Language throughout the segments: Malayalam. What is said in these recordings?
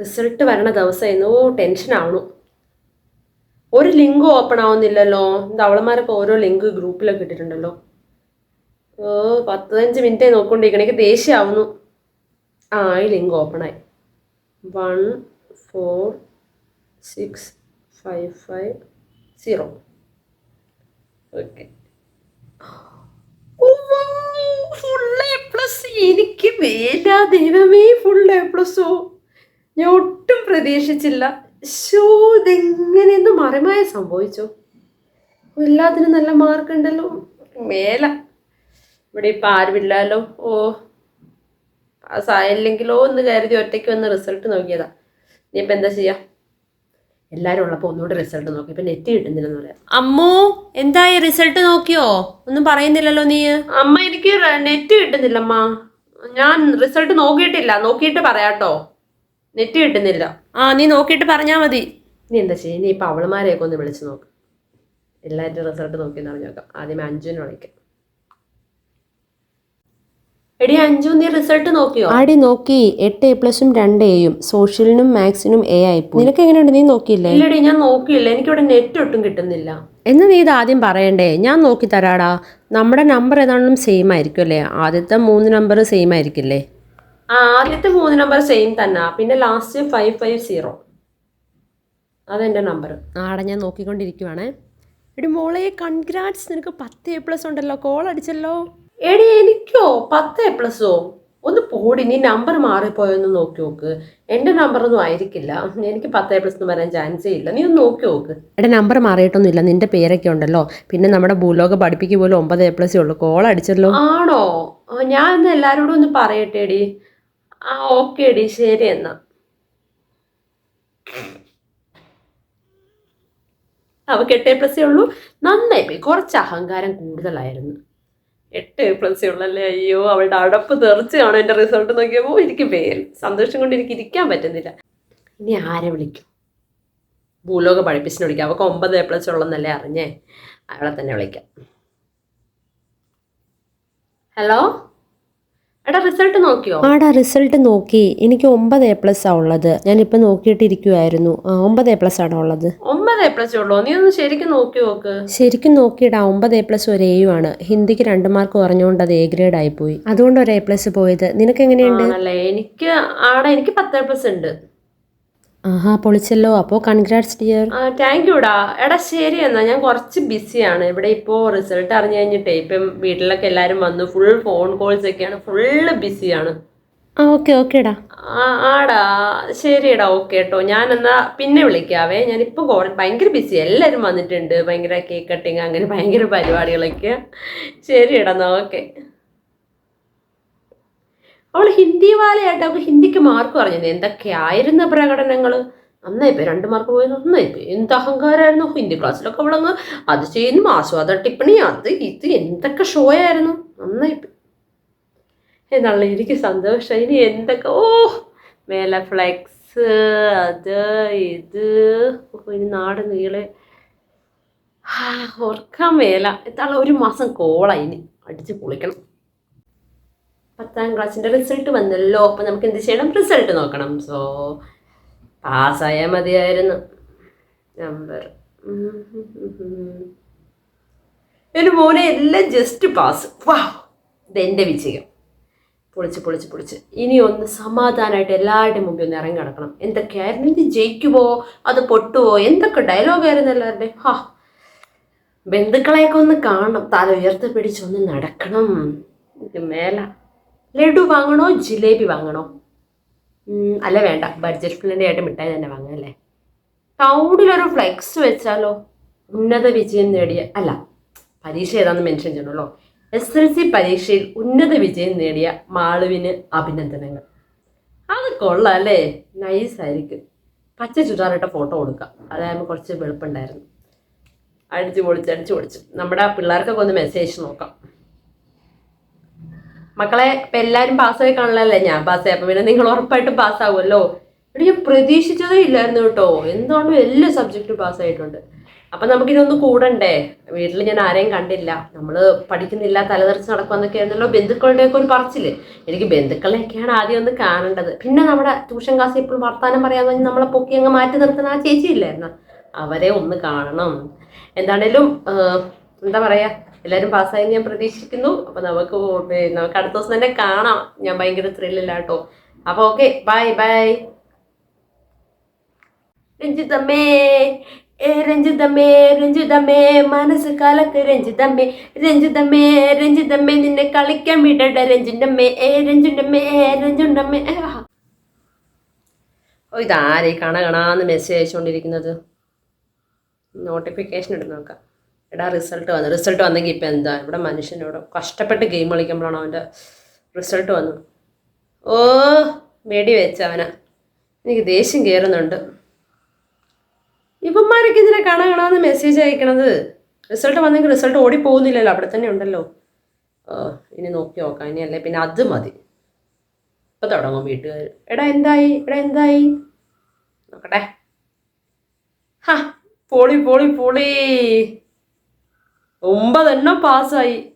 റിസൾട്ട് വരണ ദിവസം എന്നോ ടെൻഷൻ ആവണു. ഒരു ലിങ്ക് ഓപ്പൺ ആവുന്നില്ലല്ലോ. ഇത് ഓരോ ലിങ്ക് ഗ്രൂപ്പിലൊക്കെ ഇട്ടിട്ടുണ്ടല്ലോ. ഓ പത്തഞ്ച് മിനിറ്റ് നോക്കൊണ്ടിരിക്കണം. ദേഷ്യമാവുന്നു ആ ഈ ലിങ്ക് ഓപ്പൺ ആയി. One four six five five zero okay full A plus എനിക്ക് വേണ്ട ദൈവമേ ഫുൾ എ പ്ലസോ ഞാൻ ഒട്ടും പ്രതീക്ഷിച്ചില്ല. ശോ ഇതെങ്ങനെയെന്ന് മറിമായ സംഭവിച്ചു. എല്ലാത്തിനും നല്ല മാർക്ക് ഉണ്ടല്ലോ. മേല. ഇവിടെ ഇപ്പം ആരുമില്ലല്ലോ ഓ പാസ്സായില്ലെങ്കിലോ എന്ന് കരുതി ഒറ്റയ്ക്ക് വന്ന് റിസൾട്ട് നോക്കിയതാ. നീ ഇപ്പം എന്താ ചെയ്യാ? എല്ലാവരും ഉള്ളപ്പോൾ ഒന്നുകൂടെ റിസൾട്ട് നോക്കി. ഇപ്പം നെറ്റ് കിട്ടുന്നില്ലെന്ന് പറയാം. അമ്മോ എന്തായി? റിസൾട്ട് നോക്കിയോ? ഒന്നും പറയുന്നില്ലല്ലോ നീ. അമ്മ എനിക്ക് നെറ്റ് കിട്ടുന്നില്ല അമ്മ ഞാൻ റിസൾട്ട് നോക്കിയിട്ടില്ല. നോക്കിയിട്ട് പറയാട്ടോ. നെറ്റ് കിട്ടുന്നില്ല. ആ നീ നോക്കിയിട്ട് പറഞ്ഞാൽ മതി. നീ എന്താ ചെയ്യുക നീ ഇപ്പം അവളുമാരെയൊക്കെ ഒന്ന് വിളിച്ച് നോക്ക്. എല്ലാവരുടെയും റിസൾട്ട് നോക്കി എന്ന് അറിഞ്ഞു നോക്കാം. ആദ്യമേ അഞ്ജുവിനെ വിളിക്കാം. എടി അഞ്ജു നീ റിസൾട്ട് നോക്കിയോ? ആടി നോക്കി. എട്ട് എ പ്ലസും രണ്ട് എയും സോഷ്യലിനും മാത്സിനും എ ആയി പോയി. നിനക്ക് എങ്ങനെയുണ്ട്? നീ നോക്കിയില്ലേ? ഇല്ലടി ഞാൻ നോക്കിയില്ല. എനിക്കിവിടെ നെറ്റ് ഒട്ടും കിട്ടുന്നില്ല. എന്ന് നീ ഇത് ആദ്യം പറയണ്ടേ? ഞാൻ നോക്കി തരാടാ. നമ്മുടെ നമ്പർ ഏതാണെങ്കിലും സെയിം ആയിരിക്കും അല്ലേ? ആദ്യത്തെ മൂന്ന് നമ്പർ സെയിം ആയിരിക്കില്ലേ? ആദ്യത്തെ മൂന്ന് നമ്പർ സെയിം തന്നെ. പിന്നെ ലാസ്റ്റ് ഫൈവ് ഫൈവ് സീറോ അതെന്റെ നമ്പർ ആടെ ഞാൻ നോക്കിക്കൊണ്ടിരിക്കുവാണേ. എടി മോളെ കൺഗ്രാറ്റ്സ് നിനക്ക് പത്ത് എ പ്ലസ് ഉണ്ടല്ലോ. കോൾ അടിച്ചല്ലോ. എടി എനിക്കോ? പത്ത് എ പ്ലസോ ഒന്ന് പോടി നീ നമ്പർ മാറിപ്പോയൊന്ന് നോക്കി നോക്ക്. എന്റെ നമ്പറൊന്നും ആയിരിക്കില്ല. എനിക്ക് പത്ത് എ പ്ലസ് എന്ന് വരാൻ ചാൻസേ ഇല്ല. നീ ഒന്ന് നോക്കി നോക്ക്. എന്റെ നമ്പർ മാറിയിട്ടൊന്നും ഇല്ല. നിന്റെ പേരൊക്കെ ഉണ്ടല്ലോ. പിന്നെ നമ്മുടെ ഭൂലോക പഠിപ്പിക്ക് പോലും ഒമ്പത് എ പ്ലസ് ഉള്ളൂ. കോൾ അടിച്ചല്ലോ. ആണോ? ഞാൻ ഇന്ന് എല്ലാവരോടും ഒന്ന് പറയട്ടെ എടി ആ ഓക്കെ എടി ശരി എന്നാ. അവക്ക് എട്ട് എ പ്ലസ് ഉള്ളൂ. നന്നായി പോയി. കുറച്ച് അഹങ്കാരം കൂടുതലായിരുന്നു. എട്ട് എ പ്ലസ് ഉള്ളല്ലേ? അയ്യോ അവളുടെ അടപ്പ് തെറിച്ച് കാണും എന്റെ റിസൾട്ട് നോക്കിയപ്പോൾ എനിക്ക് പേര് സന്തോഷം കൊണ്ട് എനിക്ക് ഇരിക്കാൻ പറ്റുന്നില്ല. ഇനി ആരെ വിളിക്കും? ഭൂലോക പഠിപ്പിച്ചിന് വിളിക്കാം. അവൾക്ക് ഒമ്പത് എ പ്ലസ് ഉള്ളെന്നല്ലേ അറിഞ്ഞേ? അവളെ തന്നെ വിളിക്കാം. ഹലോ? ആടാ റിസൾട്ട് നോക്കി. എനിക്ക് ഒമ്പത് എ പ്ലസ് ആ ഉള്ളത്. ഞാൻ നോക്കിയിട്ടിരിക്കുമായിരുന്നു ആ ഒമ്പത് എ പ്ലസ് ആണോ ഉള്ളത്? ഒമ്പത് എ പ്ലസ് ഉള്ളോ? നീ ഒന്ന് ശരിക്കും നോക്കി നോക്ക്. ശരിക്കും നോക്കിയിടാ ഒമ്പത് എ പ്ലസ് ഒരു എയും ആണ്. ഹിന്ദിക്ക് രണ്ട് മാർക്ക് പറഞ്ഞുകൊണ്ട് അത് എ ഗ്രേഡ് ആയി പോയി. അതുകൊണ്ട് ഒരു എ പ്ലസ് പോയത്. നിനക്ക് എങ്ങനെയുണ്ട്? എനിക്ക് ആടാ എനിക്ക് പത്ത് എ പ്ലസ് ഉണ്ട്. ആഹാ പൊളിച്ചല്ലോ. അപ്പോൾ കൺഗ്രാറ്റ്സ് ഡിയർ താങ്ക് യുടാ എടാ ശരി എന്നാ. ഞാൻ കുറച്ച് ബിസിയാണ് ഇവിടെ ഇപ്പോൾ റിസൾട്ട് അറിഞ്ഞു കഴിഞ്ഞിട്ടേ ഇപ്പം വീട്ടിലൊക്കെ എല്ലാവരും വന്നു. ഫുൾ ഫോൺ കോൾസ് ഒക്കെയാണ്. ഫുള്ള് ബിസിയാണ് ആ ഓക്കെ ഓക്കേടാ ആ ആടാ. ശരിടാ ഓക്കെ കേട്ടോ ഞാൻ എന്നാ പിന്നെ വിളിക്കാവേ. ഞാൻ കോ ഭയങ്കര ബിസി എല്ലാവരും വന്നിട്ടുണ്ട്. ഭയങ്കര കേക്ക് കട്ടിങ് അങ്ങനെ ഭയങ്കര പരിപാടികളൊക്കെ. ശരിടാ എന്നാ ഓക്കെ അവൾ ഹിന്ദി വാലയായിട്ട് അവൾക്ക് ഹിന്ദിക്ക് മാർക്ക് പറഞ്ഞത് എന്തൊക്കെയായിരുന്നു പ്രകടനങ്ങൾ നന്നായിപ്പോയി രണ്ട് മാർക്ക് പോയി നന്നായിപ്പോയി എന്ത് അഹങ്കാരമായിരുന്നു ഹിന്ദി ക്ലാസ്സിലൊക്കെ അവളങ്ങ് അത് ചെയ്യുന്നു ആസ്വാദ ടിപ്പണി. അത് ഇത് എന്തൊക്കെ ഷോ ആയിരുന്നു. നന്നായിപ്പോയി എന്നുള്ള എനിക്ക് സന്തോഷം. ഇനി എന്തൊക്കെ? ഓ മേലെ ഫ്ലെക്സ് അത് ഇത്. ഇനി നാട് നീളെ. ഓർക്കാൻ മേല. എത്താളെ ഒരു മാസം കോളായി ഇനി. അടിച്ച് പൊളിക്കണം. പത്താം ക്ലാസ്സിന്റെ റിസൾട്ട് വന്നല്ലോ. അപ്പം നമുക്ക് എന്ത് ചെയ്യണം? റിസൾട്ട് നോക്കണം. സോ പാസ്സായാൽ മതിയായിരുന്നു. നമ്പർ എന്റെ മോനെ എല്ലാം ജസ്റ്റ് പാസ് വാ ഇതെന്റെ വിജയം. പൊളിച്ച് പൊളിച്ച് പൊളിച്ച്. ഇനി ഒന്ന് സമാധാനമായിട്ട് എല്ലാവരുടെയും മുമ്പിൽ ഒന്ന് ഇറങ്ങി കിടക്കണം എന്തൊക്കെയായിരുന്നു? ഇത് ജയിക്കുമോ അത് പൊട്ടുവോ? എന്തൊക്കെ ഡയലോഗായിരുന്നു എല്ലാവരുടെയും ഹാ. ബന്ധുക്കളെയൊക്കെ ഒന്ന് കാണണം. തല ഉയർത്തി പിടിച്ചൊന്ന് നടക്കണം. മേല. ലഡു വാങ്ങണോ ജിലേബി വാങ്ങണോ? അല്ല വേണ്ട. ബഡ്ജറ്റ് ഫ്രണ്ട്ലി ആയിട്ട് മിഠായി തന്നെ വാങ്ങാം ടൗണിലൊരു ഫ്ലെക്സ് വെച്ചാലോ? ഉന്നത വിജയം നേടിയ അല്ല പരീക്ഷ ഏതാന്ന് മെൻഷൻ ചെയ്യണമല്ലോ. എസ് എൽ സി പരീക്ഷയിൽ ഉന്നത വിജയം നേടിയ മാളുവിന് അഭിനന്ദനങ്ങൾ. അത് കൊള്ളാം അല്ലേ? നൈസായിരിക്കും പച്ച ചുറ്റാറിട്ട ഫോട്ടോ കൊടുക്കാം. അതായത് കുറച്ച് വെളുപ്പുണ്ടായിരുന്നു. അടിച്ചു പൊളിച്ച് അടിച്ചു പൊളിച്ചു നമ്മുടെ ആ പിള്ളേർക്കൊക്കെ ഒന്ന് മെസ്സേജ് നോക്കാം. മക്കളെ ഇപ്പം എല്ലാവരും പാസ്സായി കാണലല്ലേ ഞാൻ പാസ്സായി അപ്പം പിന്നെ നിങ്ങൾ ഉറപ്പായിട്ടും പാസ്സാവുമല്ലോ ഇവിടെ ഞാൻ പ്രതീക്ഷിച്ചതേ ഇല്ലായിരുന്നു കേട്ടോ. എന്തുകൊണ്ടും എല്ലാ സബ്ജക്റ്റും പാസ്സായിട്ടുണ്ട് അപ്പൊ നമുക്കിതൊന്ന് കൂടണ്ടേ? വീട്ടിൽ ഞാൻ ആരെയും കണ്ടില്ല. നമ്മൾ പഠിക്കുന്നില്ല തലതെറിച്ച് നടക്കുമെന്നൊക്കെ ആയിരുന്നല്ലോ ബന്ധുക്കളുടെയൊക്കെ ഒരു പറച്ചിൽ. എനിക്ക് ബന്ധുക്കളെയൊക്കെയാണ് ആദ്യം ഒന്ന് കാണേണ്ടത്. പിന്നെ നമ്മുടെ ട്യൂഷൻ ക്ലാസ്സിൽ ഇപ്പോൾ വർത്താനം പറയാന്ന് പറഞ്ഞാൽ നമ്മളെ പൊക്കി അങ്ങ് മാറ്റി നിർത്തുന്ന ആ ചേച്ചി ഇല്ലായിരുന്നു? അവരെ ഒന്ന് കാണണം. എന്താണേലും എന്താ പറയാ? എല്ലാവരും പാസ്സായി ഞാൻ പ്രതീക്ഷിക്കുന്നു. അപ്പോൾ നമുക്ക് നമുക്ക് അടുത്ത ദിവസം തന്നെ കാണാം. ഞാൻ ഭയങ്കര ത്രില്ലില്ല കേട്ടോ അപ്പൊ ഓക്കെ ബൈ ബൈ രഞ്ജിതമ്മേ ഏ രഞ്ജിതമ്മേ രഞ്ജിതമ്മേ മനസ്സ് കലക്ക് രഞ്ജിതമ്മേ രഞ്ജിതമ്മേ രഞ്ജിതമ്മേ നിന്നെ കളിക്കാൻ വിടട രഞ്ജിന്റമ്മേ ഏ രഞ്ജുണ്ടമ്മേ ഏ ആ. ഓ ഇതാരെ കണ കണാന്ന് മെസ്സേജ് അയച്ചുകൊണ്ടിരിക്കുന്നത് നോട്ടിഫിക്കേഷൻ എടുത്ത് നോക്കാം എടാ റിസൾട്ട് വന്നു. റിസൾട്ട് വന്നെങ്കിൽ ഇപ്പം എന്താ? ഇവിടെ മനുഷ്യനോട് കഷ്ടപ്പെട്ട് ഗെയിം കളിക്കുമ്പോഴാണ് അവന്റെ റിസൾട്ട് വന്നു? ഓ മേടി വെച്ച അവനെ. എനിക്ക് ദേഷ്യം കയറുന്നുണ്ട് ഇവന്മാരൊക്കെ ഇതിനെ കാണാൻ കാണാമെന്ന് മെസ്സേജ് അയക്കണത്? റിസൾട്ട് വന്നെങ്കിൽ റിസൾട്ട് ഓടി പോകുന്നില്ലല്ലോ. അവിടെ തന്നെ ഉണ്ടല്ലോ. ഇനി നോക്കി നോക്കാം. ഇനി അല്ലേ? പിന്നെ അത് മതി. ഇപ്പം തുടങ്ങും വീട്ടുകാർ എടാ എന്തായി? എടാ എന്തായി? നോക്കട്ടെ. ഹാ പോളി പോളി പൊളി. ഒമ്പതെണ്ണം പാസ്സായി.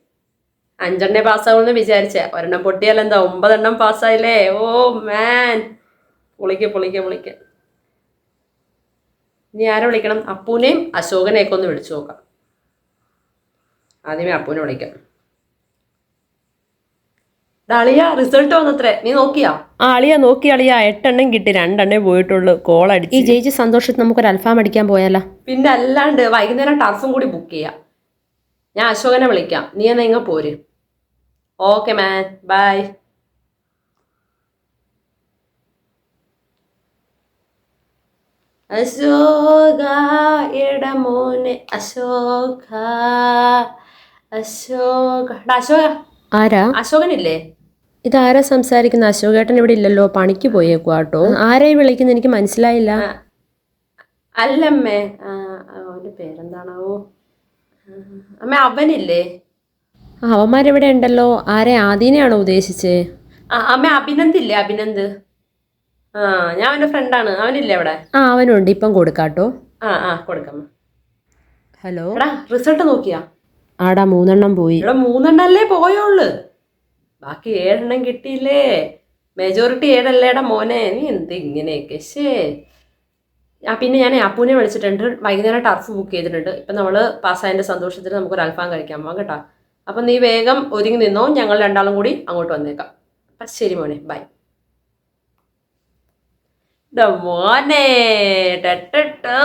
അഞ്ചെണ്ണേ പാസ്സാവുമെന്ന് വിചാരിച്ച. ഒരെണ്ണം പൊട്ടിയാൽ എന്താ? ഒമ്പതെണ്ണം പാസ്സായില്ലേ? ഓ മാൻ പൊളിക്ക പൊളിക്ക പൊളിക്ക. ഇനി ആരെ വിളിക്കണം? അപ്പൂനെയും അശോകനെയൊക്കെ ഒന്ന് വിളിച്ചു നോക്കാം. ആദ്യമേ അപ്പൂനെ വിളിക്കാം. ഡാളിയ റിസൾട്ട് വന്നത്രേ. നീ നോക്കിയാ? ആ അളിയ നോക്കി അളിയ. എട്ടെണ്ണം കിട്ടി രണ്ടെണ്ണേ പോയിട്ടുള്ളൂ. കോൾ അടിച്ച്. ഈ ജയിച്ച സന്തോഷത്തിൽ നമുക്കൊരു അൽഫാം അടിക്കാൻ പോയാലോ? പിന്നെ അല്ലാണ്ട് വൈകുന്നേരം ടർഫും കൂടി ബുക്ക് ചെയ്യാം. ഞാൻ അശോകനെ വിളിക്കാം. നീ എന്നാ ഇങ്ങ പോര്. ഓക്കെ മാൻ ബൈ അശോക ഇടമോനെ അശോക അശോക. അശോക. ആരാ? അശോകനില്ലേ? ഇതാരാ സംസാരിക്കുന്ന? അശോകേട്ടൻ ഇവിടെ ഇല്ലല്ലോ. പണിക്ക് പോയേക്കുവാ കേട്ടോ. ആരായി വിളിക്കുന്ന എനിക്ക് മനസ്സിലായില്ല. അല്ലമ്മേ. അവന്റെ പേരെന്താണാവോ? അമ്മ അവനില്ലേ? അവന്മാരെവിടെ ഉണ്ടല്ലോ. ആരെ? ആദീനെയാണോ ഉദ്ദേശിച്ചേ? അമ്മ അഭിനന്ദില്ലേ? അഭിനന്ദ്. ആ ഞാൻ അവന്റെ ഫ്രണ്ടാണ്. അവനില്ലേ അവിടെ? ആ അവനുണ്ട്. ഇപ്പം കൊടുക്കാട്ടോ. ആ ആ കൊടുക്കാം. ഹലോ? എടാ റിസൾട്ട് നോക്കിയാ? ആടാ മൂന്നെണ്ണം പോയി. ഇവിടെ മൂന്നെണ്ണല്ലേ പോയോൾ ബാക്കി ഏഴെണ്ണം കിട്ടിയില്ലേ? മെജോറിറ്റി ഏഴല്ലേടാ മോനെ നീ എന്ത് ഇങ്ങനെയൊക്കെ? ശേ പിന്നെ ഞാൻ അപ്പൂനെ വിളിച്ചിട്ടുണ്ട്. വൈകുന്നേരം ടർഫ് ബുക്ക് ചെയ്തിട്ടുണ്ട്. ഇപ്പം നമ്മൾ പാസ്സായതിന്റെ സന്തോഷത്തിൽ നമുക്കൊരു അൽഫാം കഴിക്കാൻ പോകാം കേട്ടോ. അപ്പം നീ വേഗം ഒരുങ്ങി നിന്നോ. ഞങ്ങൾ രണ്ടാളും കൂടി അങ്ങോട്ട് വന്നേക്കാം. അപ്പം ശരി മോനെ. ബൈ മോനെ ടട്ടോ